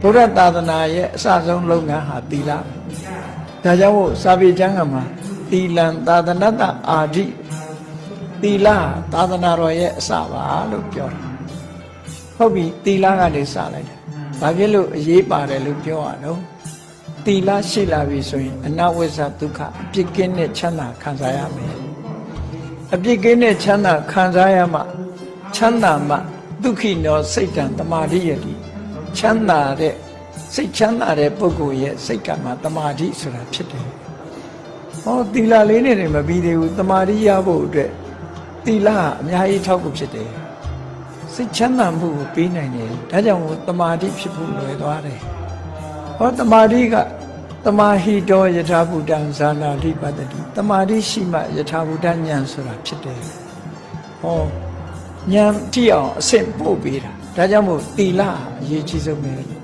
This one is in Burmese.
ဘုရားသာသနာရဲ့အစဆုံးလုပ်ငန်းဟာသီလဒါကြောင့်မို့စာပေကျမ်းကမှာသီလံသာသနတအာဓိသီလသာသနာတော်ရဲ့အစပါလို့ပြောတာဟုတ်ပြီသီလကနေစလိုက်တယ်ဘာဖြစ်လို့အရေးပါတယ်လို့ပြောရတော့သီလရှိလာပြီဆိုရင်အနဝိဇ္ဇဒုက္ခအပြစ်ကင်းတဲ့ချမ်းသာခံစားရမယ်အပြစ်ကင်းတဲ့ချမ်းသာခံစားရမှချမ်းသာမှဒုက္ခိနောစိတ်တံတမာရိယတိ ချမ်းသာတဲ့စိတ်ချမ်းသာတဲ့ပုဂ္ဂိုလ်ရဲ့စိတ်ကမှတမာတိဆိုတာဖြစ်တယ်ဟောသီလလေးနဲ့လည်းမပြီးသေးဘူးတမာတိရဖို့အတွက်သီလကအများကြီးထောက်ကူဖြစ်တယ်စိတ်ချမ်းသာမှုကိုပေးနိုင်တယ်ဒါကြောင့်မို့တမာတိဖြစ်ဖို့လွယ်သွားတယ်ဟောတမာတိကတမာဟိတောယထာဘုဒ္ဓံဇာနာတိပတ္တိတမာတိရှိမှယထာဘုဒ္ဓဉာဏ်ဆိုတာဖြစ်တယ်ဟော ဉာဏ်ကြည့်အောင်အဆင့်ပို့ပေးတာဒါကြောင့်မို့သီလအရေးကြီးဆုံးပဲလို့